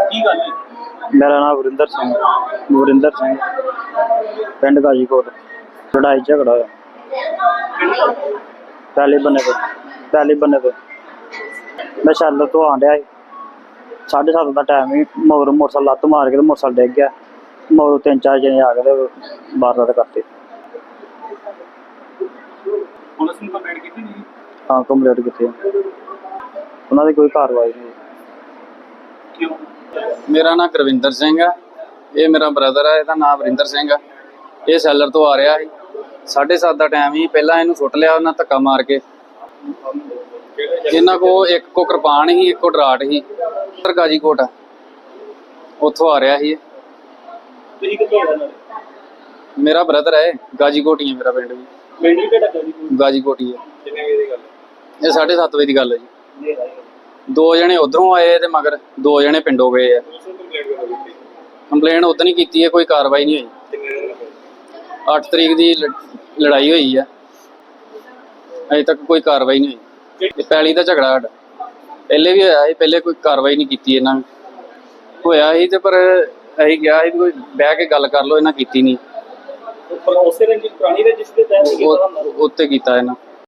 ਕੀ ਗੱਲ ਹੈ? ਮੇਰਾ ਨਾਮ ਵਰਿੰਦਰ ਸਿੰਘ ਵਰਿੰਦਰ ਸਿੰਘ। ਪਿੰਡ ਗਾਜੀਕੋਟ। ਲੜਾਈ ਝਗੜਾ ਹੋਇਆ। ਪਹਿਲੇ ਬੰਨੇ ਤੇ। ਪਹਿਲੇ ਬੰਨੇ ਤੇ। ਮੈਂ ਸ਼ਾਲਰ ਤੋਂ ਆਣ ਡਿਆ ਸੀ। ਸਾਢੇ ਸੱਤ ਦਾ ਟਾਈਮ ਹੀ ਮਗਰ ਮੋਟਰਸਾਈਕਲ ਲੱਤ ਮਾਰ ਕੇ ਤੇ ਮੋਟਰਸਾਈਕਲ ਡਿੱਗ ਗਿਆ। ਮਗਰ ਤਿੰਨ ਚਾਰ ਜਣੇ ਆ ਗਏ ਤੇ ਵਾਰਦਾਤ ਕਰਤੇ। ਪੁਲਿਸ ਨੂੰ ਕੰਪਲੇਂਟ ਕੀਤੀ ਨਹੀਂ? ਹਾਂ ਕੰਪਲੀਟ ਕੀਤੀ ਉਹਨਾਂ ਦੀ ਕੋਈ ਕਾਰਵਾਈ ਨਹੀਂ। ਕਿਉਂ? ਮੇਰਾ ਨਾਮ ਗੁਰਵਿੰਦਰ ਸਿੰਘ ਆ ਇਹ ਮੇਰਾ ਬ੍ਰਦਰ ਆ ਇਹਦਾ ਨਾਮ ਵਰਿੰਦਰ ਸਿੰਘ ਆ ਇਹ ਸੈਲਰ ਤੋਂ ਆ ਰਿਹਾ ਸੀ। 7:30 ਦਾ ਟਾਈਮ ਹੀ ਪਹਿਲਾਂ ਇਹਨੂੰ ਸੁੱਟ ਲਿਆ ਉਹਨਾਂ ਧੱਕਾ ਮਾਰ ਕੇ। ਇਹਨਾਂ ਕੋ ਇੱਕ ਕੋ ਕਿਰਪਾਨ ਸੀ ਇੱਕ ਕੋ ਡਰਾਟ ਸੀ। ਸਰ ਗਾਜੀਕੋਟ ਆ। ਉੱਥੋਂ ਆ ਰਿਹਾ ਸੀ। ਤੁਸੀਂ ਕਿੱਥੋਂ ਮੇਰਾ ਬ੍ਰਦਰ ਹੈ ਗਾਜੀਕੋਟ ਹੀ ਹੈ ਮੇਰਾ ਪਿੰਡ ਵੀ। ਪਿੰਡ ਕਿਹੜਾ ਕਰੀ ਗਾਜੀਕੋਟ ਹੀ ਹੈ। ਕਿੰਨੇ ਵਜੇ ਦੀ ਗੱਲ ਇਹ 7:30 ਵਜੇ ਦੀ ਗੱਲ ਹੈ ਜੀ। ਹੈ। ਦੋ ਜਣੇ ਉਧਰੋਂ ਆਏ ਤੇ ਮਗਰ ਦੋ ਜਣੇ ਪਿੰਡੋਂ ਗਏ ਆ। ਕੰਪਲੇਨ ਉਦੋਂ ਹੀ ਕੀਤੀ? ਹੈ ਕੋਈ ਕਾਰਵਾਈ ਨਹੀਂ ਹੋਈ। ਕਿੰਨੇ ਦਿਨ ਲੱਗੇ 8 ਤਰੀਕ ਦੀ ਲ- ਲੜਾਈ ਹੋਈ ਆ। ਅਜੇ ਤੱਕ ਕੋਈ ਕਾਰਵਾਈ ਨਹੀਂ ਹੋਈ। ਇਹ ਪੈਲੀ ਦਾ ਝਗੜਾ ਸਾਡਾ। ਪਹਿਲੇ ਵੀ ਹੋਇਆ ਸੀ ਪਹਿਲੇ ਕੋਈ ਕਾਰਵਾਈ ਨਹੀਂ ਕੀਤੀ ਇਹਨਾਂ ਨੇ। ਹੋਇਆ ਸੀ ਤੇ ਪਰ ਅਸੀਂ ਕਿਹਾ ਸੀ ਕੋਈ ਬਹਿ ਕੇ ਗੱਲ ਕਰ ਲਓ ਇਹਨਾਂ ਕੀਤੀ ਨਹੀਂ। ਪਰ ਉਸੇ ਰੰਜਿਸ਼ ਪੁਰਾਣੀ ਰੰਜਿਸ਼ ਦੇ ਤਹਿਤ ਕੀਤਾ ਉੱਤੇ ਕੀਤਾ ਇਹਨਾਂ।